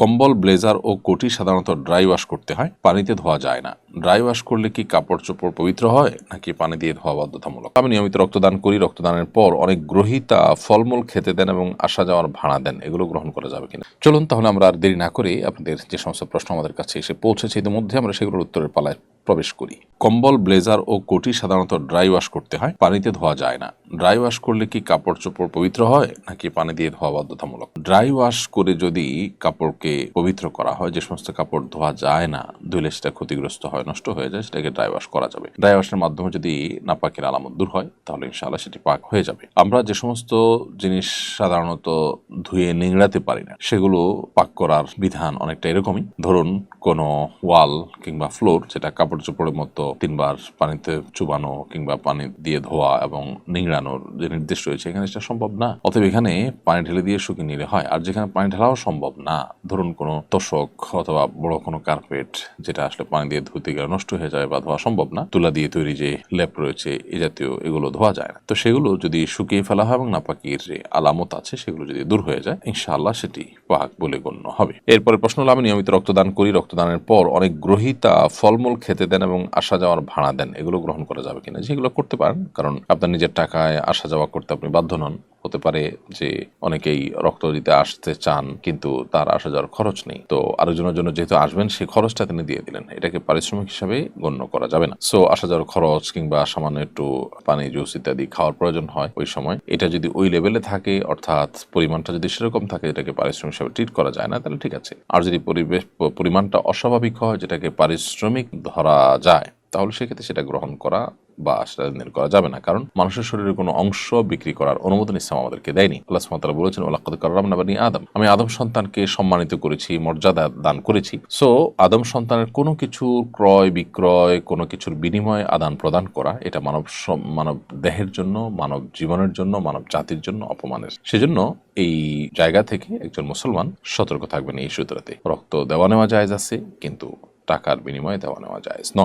কম্বল, ব্লেজার ও কোটি সাধারণত ড্রাই ওয়াশ করতে হয়, পানিতে ধোয়া যায় না। ড্রাই ওয়াশ করলে কি কাপড় চোপড় পবিত্র হয়, নাকি পানি দিয়ে ধোয়া বাধ্যতামূলক? আমি নিয়মিত রক্তদান করি, রক্তদানের পর অনেক গ্রহীতা ফলমূল খেতে দেন এবং আসা যাওয়ার ভাড়া দেন। এগুলো গ্রহণ করা যাবে কিনা? চলুন তাহলে আমরা আর দেরি না করে আপনাদের যে সমস্ত প্রশ্ন আমাদের কাছে এসে পৌঁছেছে, ইতিমধ্যে আমরা সেগুলোর উত্তরের পালায় প্রবেশ করি। কম্বল, ব্লেজার ও কোটি সাধারণত ড্রাই ওয়াশ করতে হয়, পানিতে ধোয়া যায় না। ড্রাই ওয়াশ করলে কি কাপড় চোপড় পবিত্র হয়, নাকি পানি দিয়ে ধোয়া বাধ্যতামূলক? ড্রাই ওয়াশ করে যদি কাপড়কে পবিত্র করা হয়, যে সমস্ত কাপড় ধোয়া যায় না ধুলে সেটা ক্ষতিগ্রস্ত হয়, নষ্ট হয়ে যায়, সেটাকে ড্রাই ওয়াশ করা যাবে। ড্রাই ওয়াশের মাধ্যমে যদি নাপাকের আলামত দূর হয়, তাহলে ইনশাআল্লাহ সেটি পাক হয়ে যাবে। আমরা যে সমস্ত জিনিস সাধারণত ধুয়ে নিংড়াতে পারি না, সেগুলো পাক করার বিধান অনেকটা এরকমই। ধরুন, কোনো ওয়াল কিংবা ফ্লোর যেটা কাপড় চোপড়ের মতো তিনবার পানিতে চুবানো কিংবা পানি দিয়ে ধোয়া এবং নিংড়ানোর যে নির্দেশ রয়েছে, এখানে সেটা সম্ভব না। অতএব এখানে পানি ঢেলে দিয়ে শুকিয়ে নিলে হয়। আর যেখানে পানি ঢালাও সম্ভব না, ধরুন কোনো তোষক অথবা বড় কোনো কার্পেট যেটা আসলে পানি দিয়ে ধুতে গেলে নষ্ট হয়ে যায় বা ধোয়া সম্ভব না, তুলা দিয়ে তৈরি যে লেপ রয়েছে, এ জাতীয় এগুলো ধোয়া যায় না। তো সেগুলো যদি শুকিয়ে ফেলা হয় এবং না নাপাকির যে আলামত আছে, সেগুলো যদি দূর হয়ে যায়, ইনশাআল্লাহ সেটি পাক বলে গণ্য হবে। এরপরে প্রশ্ন হলো, আমি নিয়মিত রক্তদান করি, রক্তদানের পর অনেক গ্রহীতা ফলমূল খেতে দেন এবং আসা যাওয়ার ভাড়া দেন, এগুলো গ্রহণ করা যাবে কিনা? যেগুলো করতে পারেন, কারণ আপনার নিজের টাকায় আসা যাওয়া করতে আপনি বাধ্য নন। হতে পারে যে অনেকেই রক্ত দিতে আসতে চান, কিন্তু তার আসা যাওয়ার খরচ নেই। তো আরেকজনের জন্য যেহেতু আসবেন, সেই খরচটা তিনি দিয়ে দিলেন। এটাকে পারিশ্রমিক হিসাবে গণ্য করা যাবে না। সো আসা যাওয়ার খরচ কিংবা সামান্য একটু পানি, জুস ইত্যাদি খাওয়ার প্রয়োজন হয় ওই সময়। এটা যদি ওই লেভেলে থাকে, অর্থাৎ পরিমাণটা যদি সেরকম থাকে, এটাকে পারিশ্রমিক হিসাবে ট্রিট করা যায় না, তাহলে ঠিক আছে। আর যদি পরিবেশ, পরিমাণটা অস্বাভাবিক হয়, যেটাকে পারিশ্রমিক ধরা যায়, তাহলে সেক্ষেত্রে সেটা গ্রহণ করা বা সেটা লেনদেন করা যাবে না। কারণ মানুষের শরীরের কোনো অংশ বিক্রি করার অনুমোদন ইসলাম আমাদেরকে দেয়নি। আল্লাহ সুবহানাহু বলেছেন ওলাকাদ কাররাম নাবানি আদম। আমি আদম সন্তানকে সম্মানিত করেছি, মর্যাদা দান করেছি। সো আদম সন্তানের কোনো কিছু ক্রয়, বিক্রয়, কোনো কিছুর বিনিময়ে আদান প্রদান করা, এটা মানব মানব দেহের জন্য, মানব জীবনের জন্য, মানব জাতির জন্য অপমানের। সেজন্য এই জায়গা থেকে একজন মুসলমান সতর্ক থাকবেন এই সূত্রতে। রক্ত দেওয়া নেওয়া যায় আছে, কিন্তু টাকার বিনিময়ে দেওয়া নেওয়া যায় নয়।